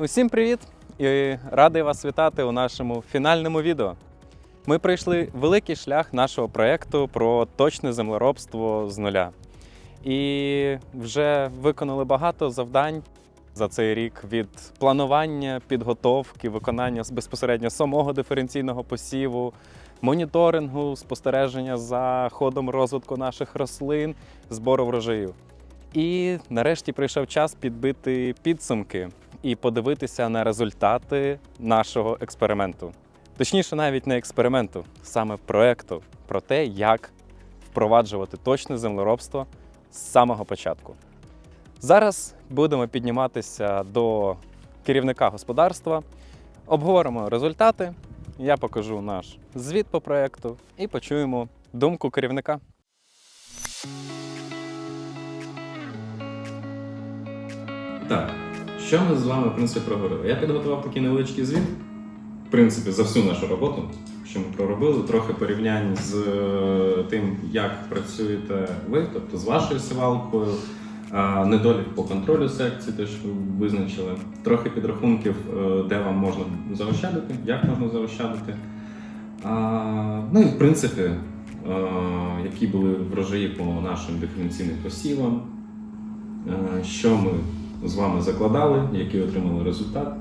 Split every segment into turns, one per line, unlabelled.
Усім привіт! І радий вас вітати у нашому фінальному відео. Ми пройшли великий шлях нашого проєкту про точне землеробство з нуля. І вже виконали багато завдань за цей рік від планування, підготовки, виконання безпосередньо самого диференційного посіву, моніторингу, спостереження за ходом розвитку наших рослин, збору врожаю. І нарешті прийшов час підбити підсумки і подивитися на результати нашого експерименту. Точніше, навіть не експерименту, саме проекту про те, як впроваджувати точне землеробство з самого початку. Зараз будемо підніматися до керівника господарства, обговоримо результати. Я покажу наш звіт по проекту і почуємо думку керівника. Так, що ми з вами в принципі проговорили? Я підготував такий невеличкий звіт, в принципі, за всю нашу роботу, що ми проробили, трохи порівнянь з е, тим, як працюєте ви, тобто з вашою сівалкою, недолік по контролю секції, теж ви визначили, трохи підрахунків, е, де вам можна заощадити, як можна заощадити. Ну і в принципі, е, які були врожаї по нашим диференційним посівам, що ми з вами закладали, який отримали результат.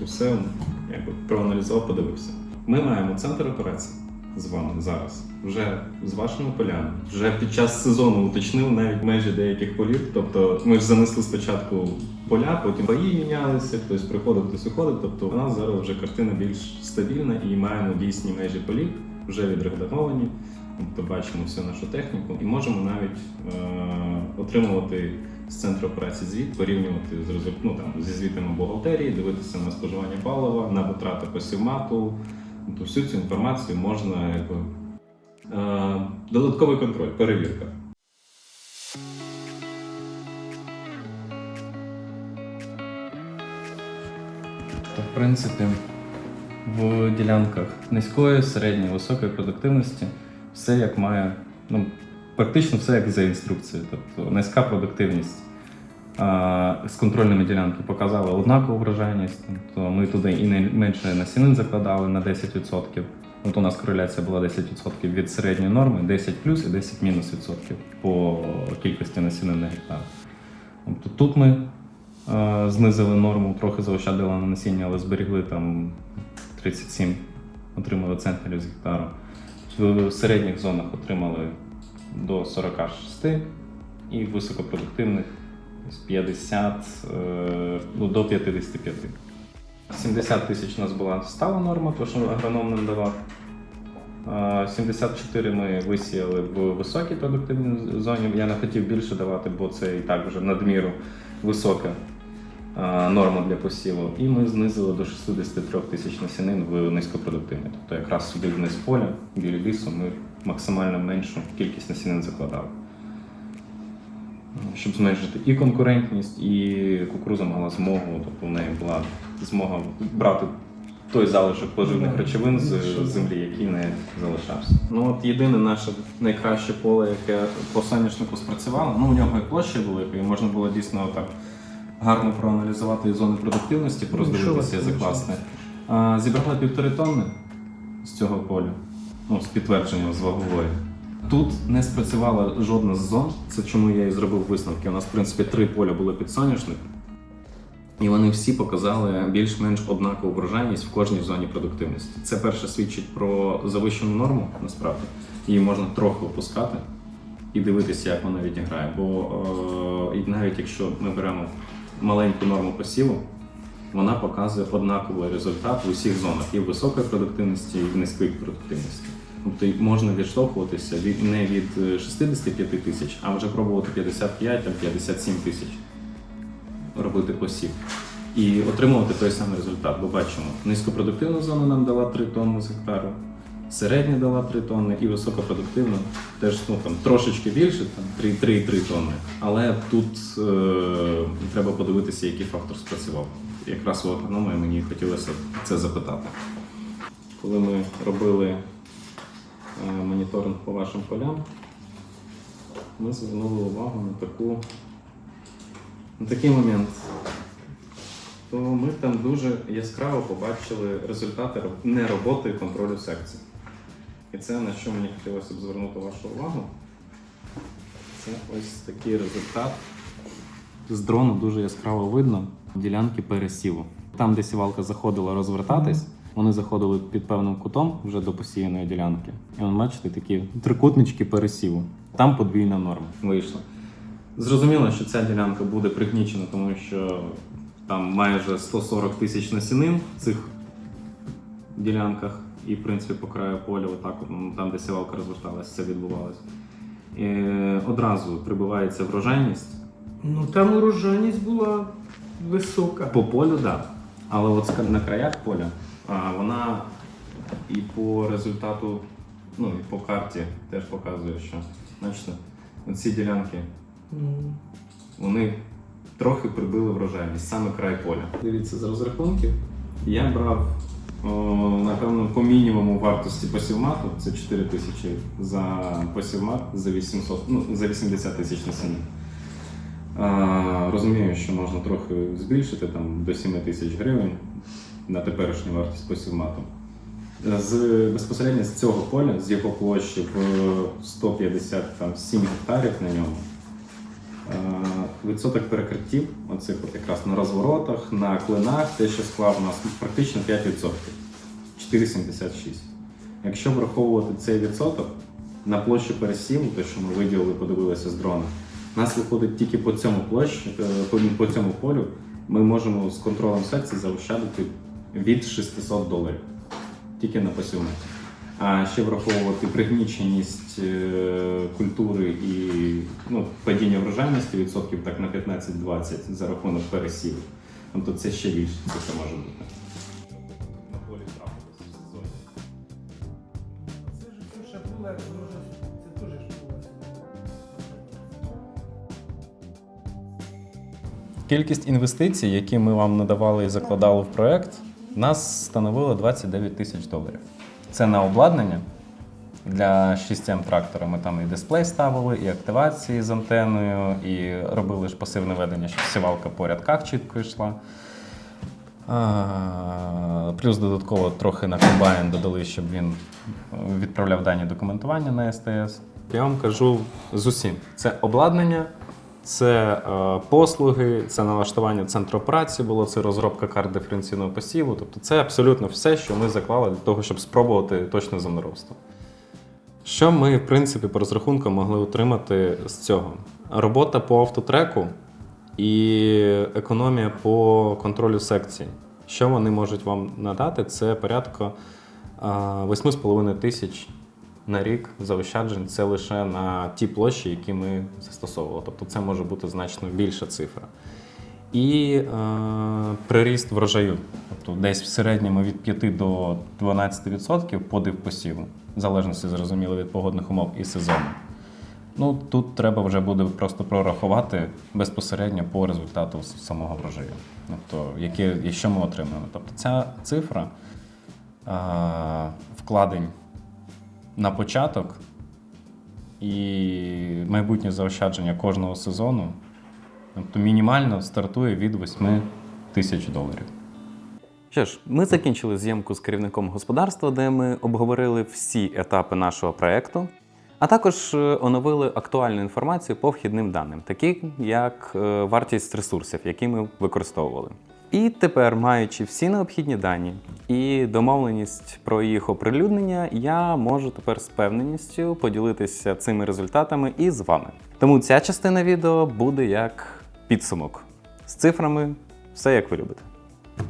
І все якби, проаналізував, подивився. Ми маємо центр операцій з вами зараз, вже з вашими полями. Вже під час сезону уточнили навіть межі деяких полів. Тобто ми ж занесли спочатку поля, потім бої мінялися, хтось приходив, хтось уходив. Тобто у нас зараз вже картина більш стабільна і маємо дійсні межі полів, вже відредаговані. Тобто бачимо всю нашу техніку і можемо навіть е- отримувати з центру операції звіт, порівнювати з ну, там, зі звітами бухгалтерії, дивитися на споживання палива, на витрати посівмату. Тобто всю цю інформацію можна якби, е- додатковий контроль, перевірка. В принципі, в ділянках низької, середньої, високої продуктивності все як має, ну, практично все як за інструкцією. Тобто низька продуктивність а, з контрольними ділянки показала однакову врожайність. Тобто ми туди і не менше насінин закладали на 10%. От у нас кореляція була 10% від середньої норми, 10 плюс і 10 мінус відсотків по кількості насінин на гектар. Тобто тут ми е, знизили норму, трохи заощадили на насіння, але зберігли там 37, отримали центнерів з гектару. В середніх зонах отримали до 46 і високопродуктивних з 50 е, ну, до 55. 70 тисяч у нас була стала норма, то що агроном нам давав. Е, 74 ми висіяли в високій продуктивній зоні. Я не хотів більше давати, бо це і так вже надміру висока е, норма для посіву. І ми знизили до 63 тисяч насінин в низькопродуктивні. Тобто якраз сюди вниз поля, біля лісу, ми максимально меншу кількість насінин закладали. Щоб зменшити і конкурентність, і кукуруза мала змогу, тобто в неї була змога брати той залишок поживних речовин з землі, який не залишався. Ну от єдине наше найкраще поле, яке по соняшнику спрацювало, ну у нього і площа велика, і можна було дійсно так гарно проаналізувати і зони продуктивності, пороздивитися і закласти. А, Зібрали півтори тонни з цього поля, ну, з підтвердженням з вагової. Тут не спрацювала жодна з зон. Це чому я і зробив висновки. У нас, в принципі, три поля були під соняшник. І вони всі показали більш-менш однакову врожайність в кожній зоні продуктивності. Це перше свідчить про завищену норму, насправді. Її можна трохи опускати і дивитися, як вона відіграє. Бо е, навіть якщо ми беремо маленьку норму посіву, вона показує однаковий результат в усіх зонах і високої продуктивності, і в низькій продуктивності. Тобто можна відштовхуватися від не від е, 65 тисяч, а вже пробувати 55 там 57 тисяч робити посів. І отримувати той самий результат. Бо бачимо, низькопродуктивна зона нам дала 3 тонни з гектару, середня дала 3 тонни, і високопродуктивна теж ну, там, трошечки більше, там 3,3 тонни. Але тут е, треба подивитися, який фактор спрацював. Якраз у агрономії мені хотілося це запитати. Коли ми робили е, моніторинг по вашим полям, ми звернули увагу на таку на такий момент. то ми там дуже яскраво побачили результати не роботи і контролю секцій. І це на що мені хотілося б звернути вашу увагу. Це ось такий результат. З дрону дуже яскраво видно ділянки пересіву. Там, де сівалка заходила розвертатись, вони заходили під певним кутом вже до посіяної ділянки. І ви бачите такі трикутнички пересіву. Там подвійна норма вийшла. Зрозуміло, що ця ділянка буде пригнічена, тому що там майже 140 тисяч насінин в цих ділянках, і, в принципі, по краю поля, отак, ну, там, де сівалка розверталася, це відбувалося. І одразу прибивається врожайність.
Ну там урожайність була висока.
По полю, так. Да. Але от на краях поля а, вона і по результату, ну і по карті теж показує, що бачите, ці ділянки
М.
вони трохи прибили врожайність, саме край поля. Дивіться, з розрахунків я брав о, напевно по мінімуму вартості посівмату, це 4 тисячі за посівмат за 800, ну, за 80 тисяч насіння. А, розумію, що можна трохи збільшити там, до 7 тисяч гривень на теперішню вартість посівмату. З безпосередньо з цього поля, з його площі в 157 гектарів на ньому, Відсоток перекриттів, оцих от якраз на розворотах, на клинах, те, що склав у нас практично 5%, 4,76. Якщо враховувати цей відсоток на площу пересіву, те, що ми виділили, подивилися з дрона, у нас виходить тільки по цьому площі, е, по, цьому полю, ми можемо з контролем секції заощадити від 600 доларів тільки на посівниці. А ще враховувати пригніченість е, культури і ну, падіння врожайності відсотків так на 15-20 за рахунок пересіву. Тобто це ще більше це може бути. На полі трапилось в сезоні.
Це ж Ксюша була,
Кількість інвестицій, які ми вам надавали і закладали в проект, нас становило 29 тисяч доларів. Це на обладнання для 6М трактора. Ми там і дисплей ставили, і активації з антеною, і робили ж пасивне ведення, щоб сівалка по рядках чітко йшла. А, Плюс додатково трохи на комбайн додали, щоб він відправляв дані документування на СТС. Я вам кажу з усім: це обладнання, це е, послуги, це налаштування центру операції було, це розробка карт диференційного посіву. Тобто це абсолютно все, що ми заклали для того, щоб спробувати точне землеробство. Що ми, в принципі, по розрахункам могли отримати з цього? Робота по автотреку і економія по контролю секцій. Що вони можуть вам надати? Це порядка а, 8,5 тисяч на рік заощаджень. Це лише на ті площі, які ми застосовували. Тобто це може бути значно більша цифра. І е, приріст врожаю. Тобто десь в середньому від 5 до 12% подив посіву, в залежності зрозуміло від погодних умов і сезону. Ну тут треба вже буде просто прорахувати безпосередньо по результату самого врожаю. Тобто, яке, і що ми отримуємо. Тобто ця цифра а, вкладень на початок і майбутнє заощадження кожного сезону, тобто мінімально стартує від 8 тисяч доларів.
Що ж, ми закінчили зйомку з керівником господарства, де ми обговорили всі етапи нашого проєкту, а також е, оновили актуальну інформацію по вхідним даним, такі як е, вартість ресурсів, які ми використовували. І тепер, маючи всі необхідні дані і домовленість про їх оприлюднення, я можу тепер з певненістю поділитися цими результатами і з вами. Тому ця частина відео буде як підсумок з цифрами, все як ви любите.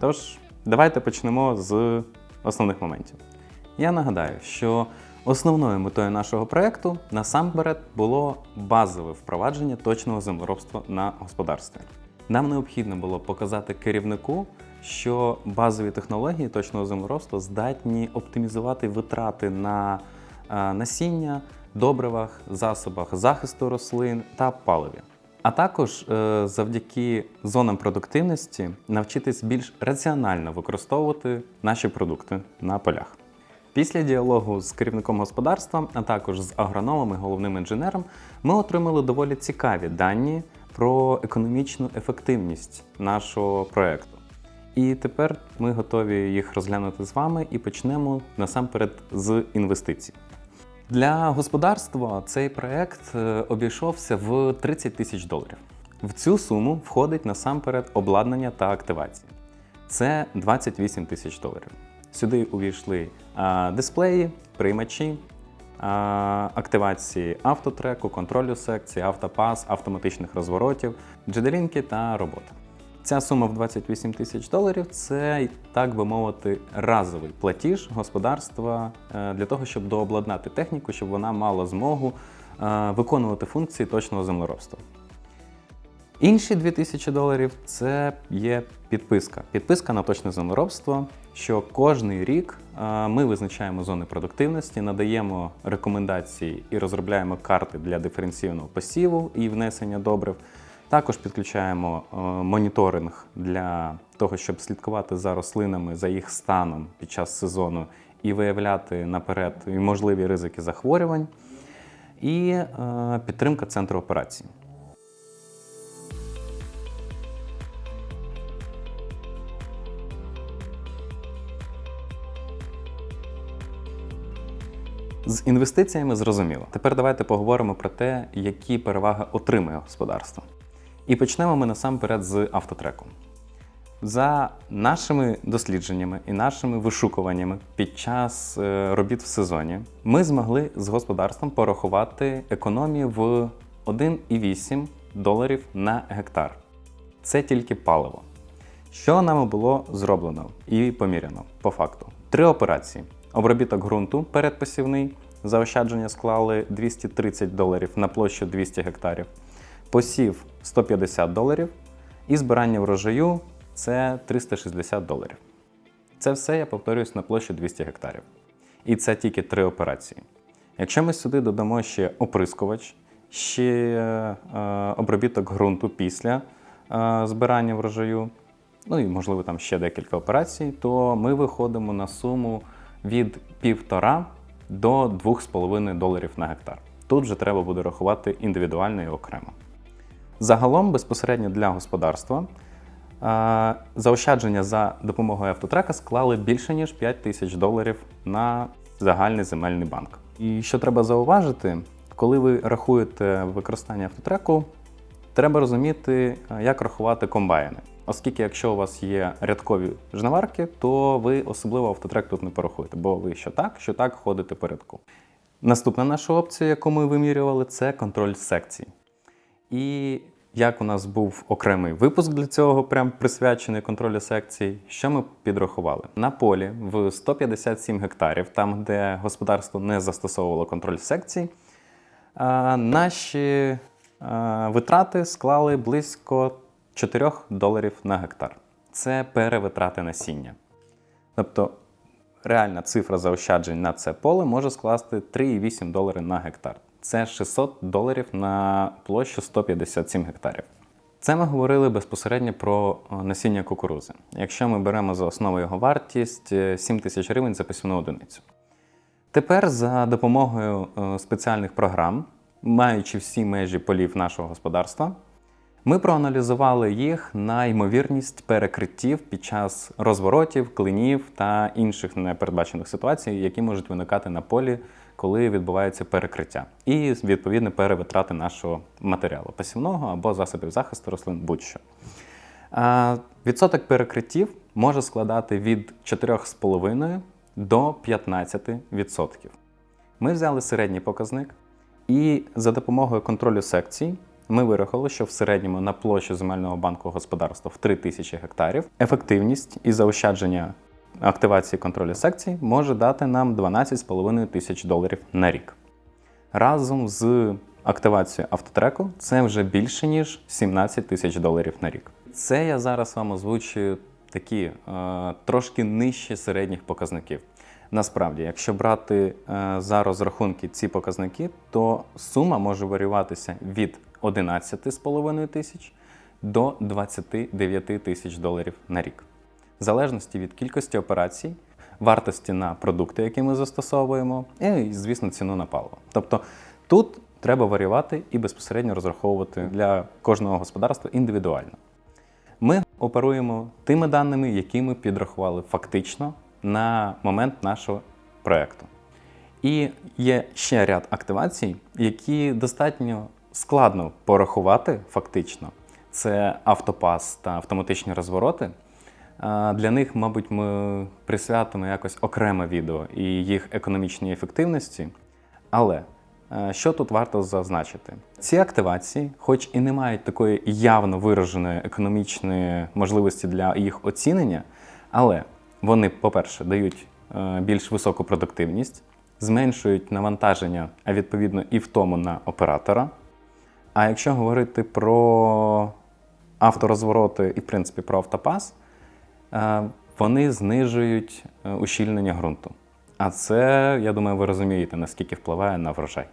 Тож, давайте почнемо з основних моментів. Я нагадаю, що основною метою нашого проєкту насамперед було базове впровадження точного землеробства на господарстві. Нам необхідно було показати керівнику, що базові технології точного землеробства здатні оптимізувати витрати на е, насіння, добривах, засобах захисту рослин та паливі. А також е, завдяки зонам продуктивності навчитись більш раціонально використовувати наші продукти на полях. Після діалогу з керівником господарства, а також з агрономом і головним інженером, ми отримали доволі цікаві дані про економічну ефективність нашого проекту.
І тепер ми готові їх розглянути з вами і почнемо насамперед з інвестицій. Для господарства цей проект е, обійшовся в 30 тисяч доларів. В цю суму входить насамперед обладнання та активація. Це 28 тисяч доларів. Сюди увійшли дисплеї, приймачі, активації автотреку, контролю секції, автопас, автоматичних розворотів, джеделінки та робота. Ця сума в 28 тисяч доларів це, так би мовити, разовий платіж господарства е, для того, щоб дообладнати техніку, щоб вона мала змогу е, виконувати функції точного землеробства. Інші 2000 доларів це є підписка. Підписка на точне землеробство, що кожний рік ми визначаємо зони продуктивності, надаємо рекомендації і розробляємо карти для диференційного посіву і внесення добрив. Також підключаємо е, моніторинг для того, щоб слідкувати за рослинами, за їх станом під час сезону і виявляти наперед можливі ризики захворювань, і е, підтримка центру операцій. З інвестиціями зрозуміло. Тепер давайте поговоримо про те, які переваги отримує господарство. І почнемо ми насамперед з автотреку. За нашими дослідженнями і нашими вишукуваннями під час е, робіт в сезоні ми змогли з господарством порахувати економію в 1,8 доларів на гектар. Це тільки паливо. Що нами було зроблено і поміряно по факту? Три операції: обробіток ґрунту передпосівний, заощадження склали 230 доларів на площу 200 гектарів, посів 150 доларів і збирання врожаю це 360 доларів. Це все я повторююсь на площу 200 гектарів. І це тільки три операції. Якщо ми сюди додамо ще оприскувач, ще е, обробіток ґрунту після е, збирання врожаю, ну і можливо там ще декілька операцій, то ми виходимо на суму від 1,5 до 2,5 доларів на гектар. Тут вже треба буде рахувати індивідуально і окремо. Загалом, безпосередньо для господарства, е, заощадження за допомогою автотрека склали більше ніж 5 тисяч доларів на загальний земельний банк. І що треба зауважити, коли ви рахуєте використання автотреку, треба розуміти, е, як рахувати комбайни. Оскільки, якщо у вас є рядкові жниварки, то ви особливо автотрек тут не порахуєте, бо ви що так, що так ходите по рядку. Наступна наша опція, яку ми вимірювали, це контроль секцій. І як у нас був окремий випуск для цього, прям присвячений контролю секцій, що ми підрахували? На полі в 157 гектарів, там, де господарство не застосовувало контроль секцій, наші витрати склали близько 4 доларів на гектар. Це перевитрати насіння. Тобто реальна цифра заощаджень на це поле може скласти 3,8 долари на гектар. Це 600 доларів на площу 157 гектарів. Це ми говорили безпосередньо про е, насіння кукурузи. Якщо ми беремо за основу його вартість е, 7 тисяч гривень за посівну одиницю. Тепер за допомогою е, спеціальних програм, маючи всі межі полів нашого господарства, ми проаналізували їх на ймовірність перекриттів під час розворотів, клинів та інших непередбачених ситуацій, які можуть виникати на полі, коли відбувається перекриття, і відповідно перевитрати нашого матеріалу посівного або засобів захисту рослин будь-що. Відсоток перекриттів може складати від 4,5 до 15%. Ми взяли середній показник, і за допомогою контролю секцій ми вирахували, що в середньому на площу земельного банку господарства в 3 тисячі гектарів ефективність і заощадження активації контролю секцій може дати нам 12,5 тисяч доларів на рік. Разом з активацією автотреку це вже більше ніж 17 тисяч доларів на рік. Це я зараз вам озвучую такі е, трошки нижчі середніх показників. Насправді, якщо брати е, за розрахунки ці показники, то сума може варіюватися від 11,5 тисяч до 29 тисяч доларів на рік, в залежності від кількості операцій, вартості на продукти, які ми застосовуємо, і, звісно, ціну на паливо. Тобто тут треба варіювати і безпосередньо розраховувати для кожного господарства індивідуально. Ми оперуємо тими даними, які ми підрахували фактично на момент нашого проєкту. І є ще ряд активацій, які достатньо складно порахувати фактично. Це автопас та автоматичні розвороти. Для них, мабуть, ми присвятимо якось окреме відео і їх економічній ефективності. Але е, що тут варто зазначити? Ці активації, хоч і не мають такої явно вираженої економічної можливості для їх оцінення, але вони, по-перше, дають е, більш високу продуктивність, зменшують навантаження, а відповідно і втому на оператора. А якщо говорити про авторозвороти і, в принципі, про автопас, е, вони знижують е, ущільнення ґрунту. А це, я думаю, ви розумієте, наскільки впливає на врожай.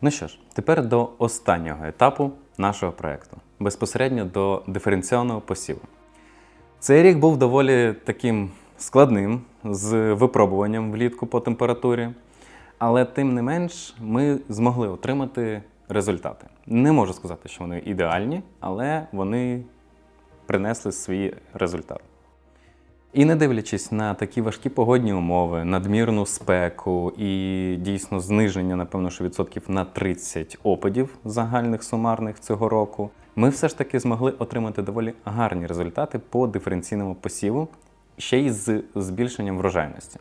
Ну що ж, тепер до останнього етапу нашого проєкту безпосередньо до диференційного посіву. Цей рік був доволі таким складним з випробуванням влітку по температурі, але тим не менш ми змогли отримати результати. Не можу сказати, що вони ідеальні, але вони принесли свій результат. І не дивлячись на такі важкі погодні умови, надмірну спеку і дійсно зниження, напевно, що відсотків на 30 опадів загальних сумарних цього року, ми все ж таки змогли отримати доволі гарні результати по диференційному посіву, ще й з збільшенням врожайності.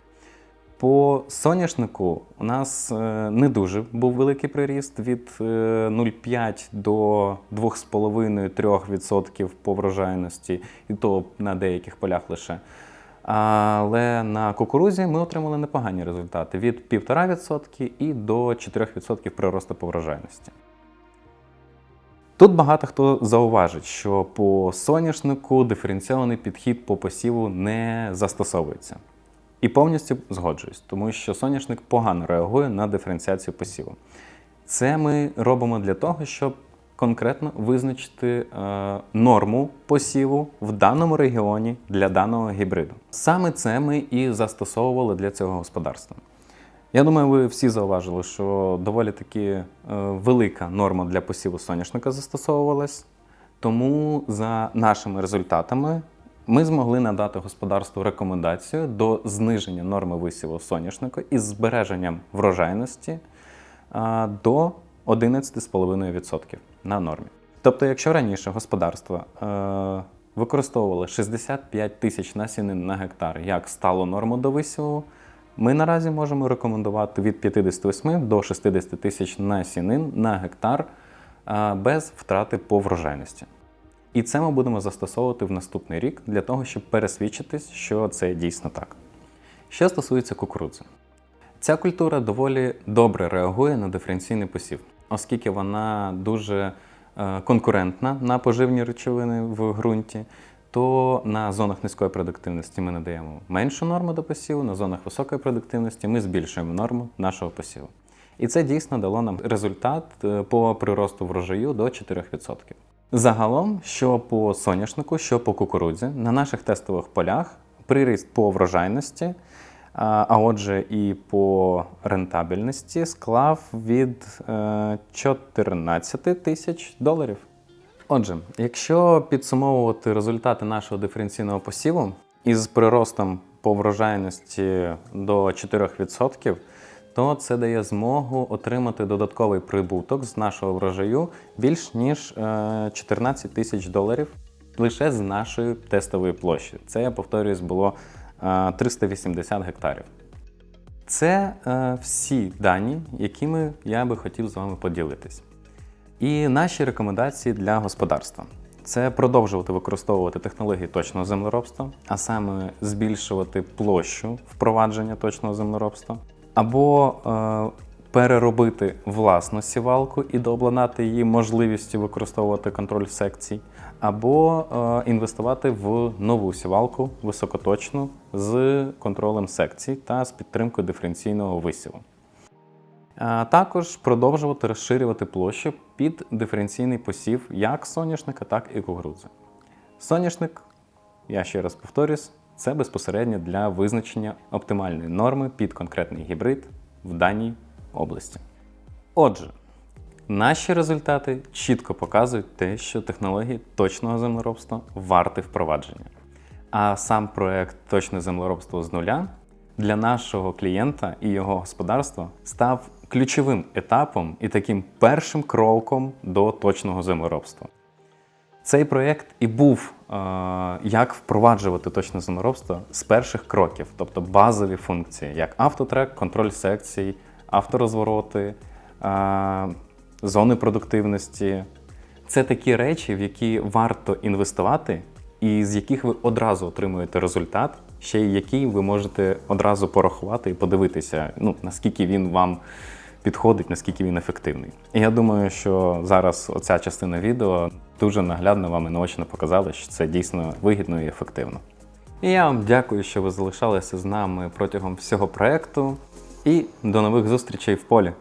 По соняшнику у нас е, не дуже був великий приріст від е, 0,5 до 2,5-3% по врожайності, і то на деяких полях лише. Але на кукурузі ми отримали непогані результати від 1,5% і до 4% приросту по врожайності. Тут багато хто зауважить, що по соняшнику диференційований підхід по посіву не застосовується. І повністю згоджуюсь, тому що соняшник погано реагує на диференціацію посіву. Це ми робимо для того, щоб конкретно визначити е, норму посіву в даному регіоні для даного гібриду. Саме це ми і застосовували для цього господарства. Я думаю, ви всі зауважили, що доволі таки е, велика норма для посіву соняшника застосовувалась. Тому за нашими результатами ми змогли надати господарству рекомендацію до зниження норми висіву соняшника із збереженням врожайності до 11,5% на нормі. Тобто, якщо раніше господарство е, використовувало 65 тисяч насінин на гектар як сталу норму до висіву, ми наразі можемо рекомендувати від 58 до 60 тисяч насінин на гектар без втрати по врожайності. І це ми будемо застосовувати в наступний рік для того, щоб пересвідчитись, що це дійсно так. Що стосується кукурудзи, ця культура доволі добре реагує на диференційний посів, оскільки вона дуже е, конкурентна на поживні речовини в ґрунті, то на зонах низької продуктивності ми надаємо меншу норму до посіву, на зонах високої продуктивності ми збільшуємо норму нашого посіву. І це дійсно дало нам результат е, по приросту врожаю до 4%. Загалом, що по соняшнику, що по кукурудзі, на наших тестових полях приріст по врожайності, а отже, і по рентабельності склав від е, 14 тисяч доларів. Отже, якщо підсумовувати результати нашого диференційного посіву із приростом по врожайності до 4%, то це дає змогу отримати додатковий прибуток з нашого врожаю більш ніж е, 14 тисяч доларів лише з нашої тестової площі. Це, я повторюсь, було е, 380 гектарів. Це е, всі дані, якими я би хотів з вами поділитись. І наші рекомендації для господарства це продовжувати використовувати технології точного землеробства, а саме збільшувати площу впровадження точного землеробства, або е, переробити власну сівалку і дообладнати її можливістю використовувати контроль секцій, або е, інвестувати в нову сівалку високоточну з контролем секцій та з підтримкою диференційного висіву. А також продовжувати розширювати площу під диференційний посів як соняшника, так і кукурудзи. Соняшник, я ще раз повторюсь, це безпосередньо для визначення оптимальної норми під конкретний гібрид в даній області. Отже, Наші результати чітко показують те, що технології точного землеробства варті впровадження. А сам проект Точне землеробство з нуля для нашого клієнта і його господарства став ключовим етапом і таким першим кроком до точного землеробства. Цей проєкт і був е, як впроваджувати точне землеробство з перших кроків, тобто базові функції, як автотрек, контроль секцій, авторозвороти, е, зони продуктивності. Це такі речі, в які варто інвестувати, і з яких ви одразу отримуєте результат, ще й який ви можете одразу порахувати і подивитися, ну, наскільки він вам підходить, наскільки він ефективний. І я думаю, що зараз оця частина відео дуже наглядно вам і наочно показала, що це дійсно вигідно і ефективно. І я вам дякую, що ви залишалися з нами протягом всього проекту. І до нових зустрічей в полі.